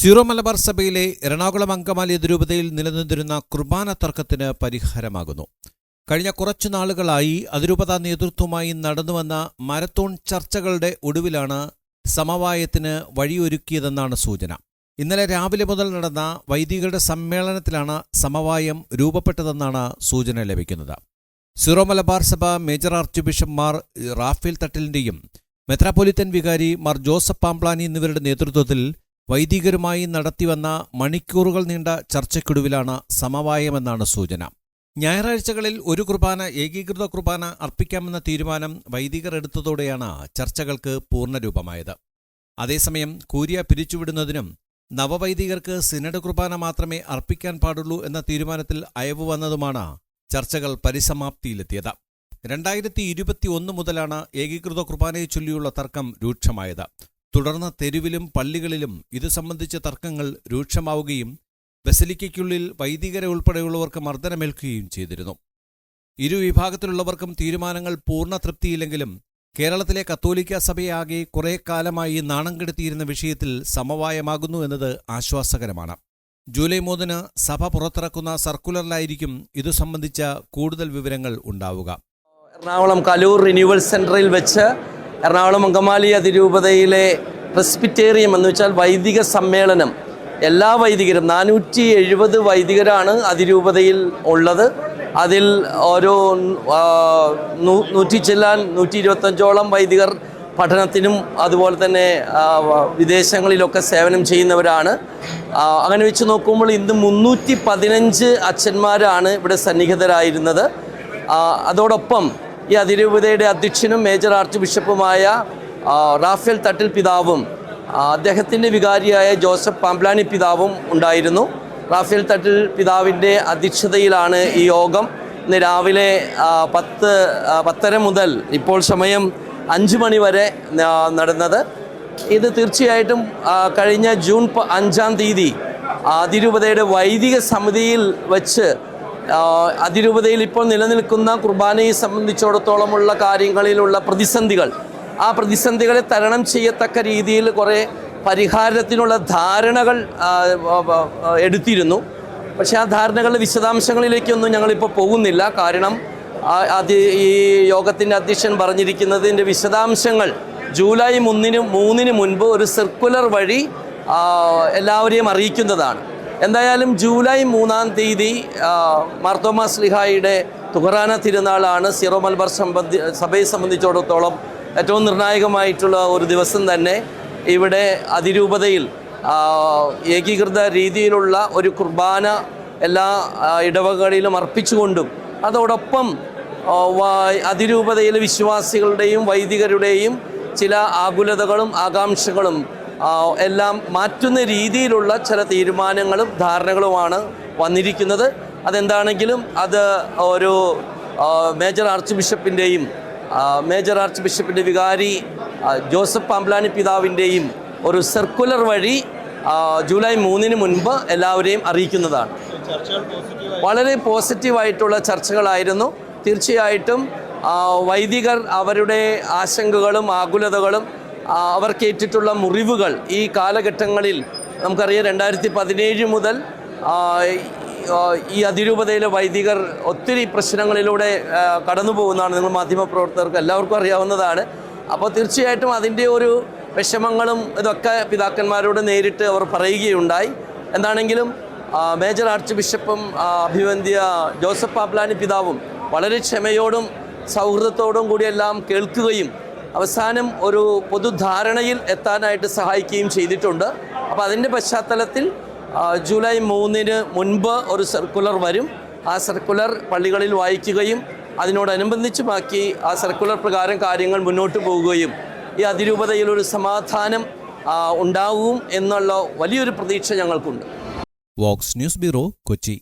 Zero Malabar സഭയിലെ എറണാകുളം അങ്കമാലി അതിരൂപതയിൽ നിലനിന്നിരുന്ന കുർബാന തർക്കത്തിന് പരിഹാരമാകുന്നു. കഴിഞ്ഞ കുറച്ചു നാളുകളായി അതിരൂപത നേതൃത്വമായി നടന്നുവന്ന മാരത്തോൺ ചർച്ചകളുടെ ഒടുവിലാണ് സമവായത്തിന് വഴിയൊരുക്കിയതെന്നാണ് സൂചന. ഇന്നലെ രാവിലെ മുതൽ നടന്ന വൈദികരുടെ സമ്മേളനത്തിലാണ് സമവായം രൂപപ്പെട്ടതെന്നാണ് സൂചന ലഭിക്കുന്നത്. സിറോ മലബാർ സഭ മേജർ ആർച്ച് ബിഷപ്പ്മാർ റാഫേൽ തട്ടിലിന്റെയും മെത്രാപ്പൊലിത്തൻ വികാരി മാർ ജോസഫ് പാംപ്ലാനി എന്നിവരുടെ നേതൃത്വത്തിൽ വൈദികരുമായി നടത്തിവന്ന മണിക്കൂറുകൾ നീണ്ട ചർച്ചയ്ക്കൊടുവിലാണ് സമവായമെന്നാണ് സൂചന. ഞായറാഴ്ചകളിൽ ഒരു കുർബാന ഏകീകൃത കുർബാന അർപ്പിക്കാമെന്ന തീരുമാനം വൈദികർ എടുത്തതോടെയാണ് ചർച്ചകൾക്ക് പൂർണരൂപമായത്. അതേസമയം കൂരിയ പിരിച്ചുവിടുന്നതിനും നവവൈദികർക്ക് സിനഡ് കുർബാന മാത്രമേ അർപ്പിക്കാൻ പാടുള്ളൂ എന്ന തീരുമാനത്തിൽ അയവ് വന്നതുമാണ് ചർച്ചകൾ പരിസമാപ്തിയിലെത്തിയത്. രണ്ടായിരത്തി ഇരുപത്തി ഒന്ന് മുതലാണ് ഏകീകൃത കുർബാനയെ ചൊല്ലിയുള്ള തർക്കം രൂക്ഷമായത്. തുടർന്ന് തെരുവിലും പള്ളികളിലും ഇതു സംബന്ധിച്ച തർക്കങ്ങൾ രൂക്ഷമാവുകയും ബസലിക്കയ്ക്കുള്ളിൽ വൈദികരെ ഉൾപ്പെടെയുള്ളവർക്ക് മർദ്ദനമേൽക്കുകയും ചെയ്തിരുന്നു. ഇരു വിഭാഗത്തിലുള്ളവർക്കും തീരുമാനങ്ങൾ പൂർണ തൃപ്തിയില്ലെങ്കിലും കേരളത്തിലെ കത്തോലിക്ക സഭയാകെ കുറേ കാലമായി നാണം കെടുത്തിയിരുന്ന വിഷയത്തിൽ സമവായമാകുന്നു എന്നത് ആശ്വാസകരമാണ്. ജൂലൈ മൂന്നിന് സഭ പുറത്തിറക്കുന്ന സർക്കുലറിലായിരിക്കും ഇതു സംബന്ധിച്ച കൂടുതൽ വിവരങ്ങൾ ഉണ്ടാവുക. എറണാകുളം കലൂർ റിന്യൂവൽ സെന്ററിൽ വെച്ച് എറണാകുളം അങ്കമാലി അതിരൂപതയിലെ പ്രസ്പിറ്റേറിയം എന്ന് വെച്ചാൽ വൈദിക സമ്മേളനം. എല്ലാ വൈദികരും നാനൂറ്റി എഴുപത് വൈദികരാണ് അതിരൂപതയിൽ ഉള്ളത്. അതിൽ ഓരോ നൂറ്റി ചെല്ലാൻ നൂറ്റി ഇരുപത്തഞ്ചോളം വൈദികർ പഠനത്തിനും അതുപോലെ തന്നെ വിദേശങ്ങളിലൊക്കെ സേവനം ചെയ്യുന്നവരാണ്. അങ്ങനെ വെച്ച് നോക്കുമ്പോൾ ഇന്ന് മുന്നൂറ്റി പതിനഞ്ച് അച്ഛന്മാരാണ് ഇവിടെ സന്നിഹിതരായിരുന്നത്. അതോടൊപ്പം ഈ അതിരൂപതയുടെ അധ്യക്ഷനും മേജർ ആർച്ച് ബിഷപ്പുമായ റാഫേൽ തട്ടിൽ പിതാവും അദ്ദേഹത്തിന്റെ വികാരിയായ ജോസഫ് പാംപ്ലാനി പിതാവും ഉണ്ടായിരുന്നു. റാഫേൽ തട്ടിൽ പിതാവിന്റെ അധ്യക്ഷതയിലാണ് ഈ യോഗം. ഇന്ന് രാവിലെ പത്ത് പത്തര മുതൽ ഇപ്പോൾ സമയം അഞ്ച് മണി വരെ നടന്നത്. ഇത് തീർച്ചയായിട്ടും കഴിഞ്ഞ ജൂൺ അഞ്ചാം തീയതി അതിരൂപതയുടെ വൈദിക സമിതിയിൽ വച്ച് അതിരൂപതയിൽ ഇപ്പോൾ നിലനിൽക്കുന്ന കുർബാനയെ സംബന്ധിച്ചിടത്തോളമുള്ള കാര്യങ്ങളിലുള്ള പ്രതിസന്ധികൾ ആ പ്രതിസന്ധികളെ തരണം ചെയ്യത്തക്ക രീതിയിൽ കുറേ പരിഹാരത്തിനുള്ള ധാരണകൾ എടുത്തിരുന്നു. പക്ഷേ ആ ധാരണകളുടെ വിശദാംശങ്ങളിലേക്കൊന്നും ഞങ്ങളിപ്പോൾ പോകുന്നില്ല. കാരണം അത് ഈ യോഗത്തിന്റെ അധ്യക്ഷൻ പറഞ്ഞിരിക്കുന്നതിന്റെ വിശദാംശങ്ങൾ ജൂലൈ മൂന്നിന് മൂന്നിന് മുൻപ് ഒരു സർക്കുലർ വഴി എല്ലാവരെയും അറിയിക്കുന്നതാണ്. എന്തായാലും ജൂലൈ മൂന്നാം തീയതി മാർത്തോമാ സ്ലിഹായുടെ തുഹറാന തിരുനാളാണ് സീറോ മലബാർ സംബന്ധി സഭയെ സംബന്ധിച്ചിടത്തോളം ഏറ്റവും നിർണായകമായിട്ടുള്ള ഒരു ദിവസം തന്നെ. ഇവിടെ അതിരൂപതയിൽ ഏകീകൃത രീതിയിലുള്ള ഒരു കുർബാന എല്ലാ ഇടവകളിലും അർപ്പിച്ചുകൊണ്ടും അതോടൊപ്പം അതിരൂപതയിലെ വിശ്വാസികളുടെയും വൈദികരുടെയും ചില ആകുലതകളും ആകാംക്ഷകളും എല്ലാം മാറ്റുന്ന രീതിയിലുള്ള ചില തീരുമാനങ്ങളും ധാരണകളുമാണ് വന്നിരിക്കുന്നത്. അതെന്താണെങ്കിലും അത് ഒരു മേജർ ആർച്ച് ബിഷപ്പിന്റെയും മേജർ ആർച്ച് ബിഷപ്പിന്റെ വികാരി ജോസഫ് പാമ്പ്ലാനി പിതാവിന്റെയും ഒരു സർക്കുലർ വഴി ജൂലൈ മൂന്നിന് മുൻപ് എല്ലാവരെയും അറിയിക്കുന്നതാണ്. വളരെ പോസിറ്റീവായിട്ടുള്ള ചർച്ചകളായിരുന്നു. തീർച്ചയായിട്ടും വൈദികർ അവരുടെ ആശങ്കകളും ആകുലതകളും അവർക്കേറ്റിട്ടുള്ള മുറിവുകൾ ഈ കാലഘട്ടങ്ങളിൽ നമുക്കറിയാം രണ്ടായിരത്തി പതിനേഴ് മുതൽ ഈ- അതിരൂപതയിലെ വൈദികർ ഒത്തിരി പ്രശ്നങ്ങളിലൂടെ കടന്നു പോകുന്നതാണ് നിങ്ങൾ മാധ്യമപ്രവർത്തകർക്ക് എല്ലാവർക്കും അറിയാവുന്നതാണ്. അപ്പോൾ തീർച്ചയായിട്ടും അതിന്റെ ഒരു വിഷമങ്ങളും ഇതൊക്കെ പിതാക്കന്മാരോട് നേരിട്ട് അവർ പറയുകയുണ്ടായി. എന്താണെങ്കിലും മേജർ ആർച്ച് ബിഷപ്പും അഭിവന്ധ്യ ജോസഫ് പാപ്ലാനി പിതാവും വളരെ ക്ഷമയോടും സൗഹൃദത്തോടും കൂടിയെല്ലാം കേൾക്കുകയും അവസാനം ഒരു പൊതുധാരണയിൽ എത്താനായിട്ട് സഹായിക്കുകയും ചെയ്തിട്ടുണ്ട്. അപ്പോൾ അതിന്റെ പശ്ചാത്തലത്തിൽ ജൂലൈ മൂന്നിന് മുൻപ് ഒരു സർക്കുലർ വരും. ആ സർക്കുലർ പള്ളികളിൽ വായിക്കുകയും അതിനോടനുബന്ധിച്ച് ബാക്കി ആ സർക്കുലർ പ്രകാരം കാര്യങ്ങൾ മുന്നോട്ട് പോവുകയും ഈ അതിരൂപതയിൽ ഒരു സമാധാനം ഉണ്ടാവും എന്നുള്ള വലിയൊരു പ്രതീക്ഷ ഞങ്ങൾക്കുണ്ട്. Vox news bureau Kochi.